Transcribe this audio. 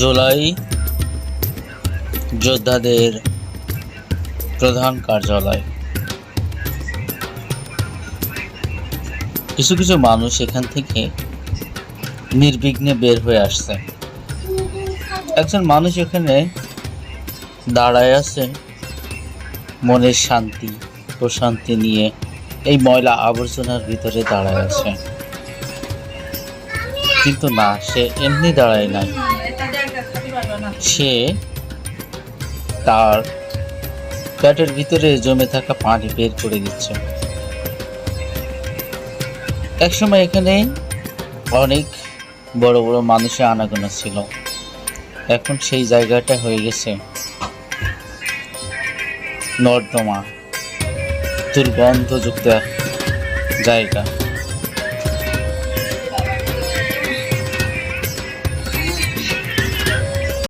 জুলাই যোদ্ধাদের প্রধান কার্যালয়। কিছু কিছু মানুষ এখান থেকে নির্বিঘ্নে বের হয়ে আসছে। একজন মানুষ এখানে দাঁড়ায় আছে, মনের শান্তি, প্রশান্তি নিয়ে এই ময়লা আবর্জনার ভিতরে দাঁড়ায় আছে। কিন্তু না, সে এমনি দাঁড়ায় নাই। সে তার প্যাটের ভিতরে জমে থাকা পানি বের করে দিচ্ছে। একসময় এখানে অনেক বড় বড় মানুষের আনাগোনা ছিল। এখন সেই জায়গাটা হয়ে গেছে নর্দমা, দুর্গন্ধযুক্ত জায়গা।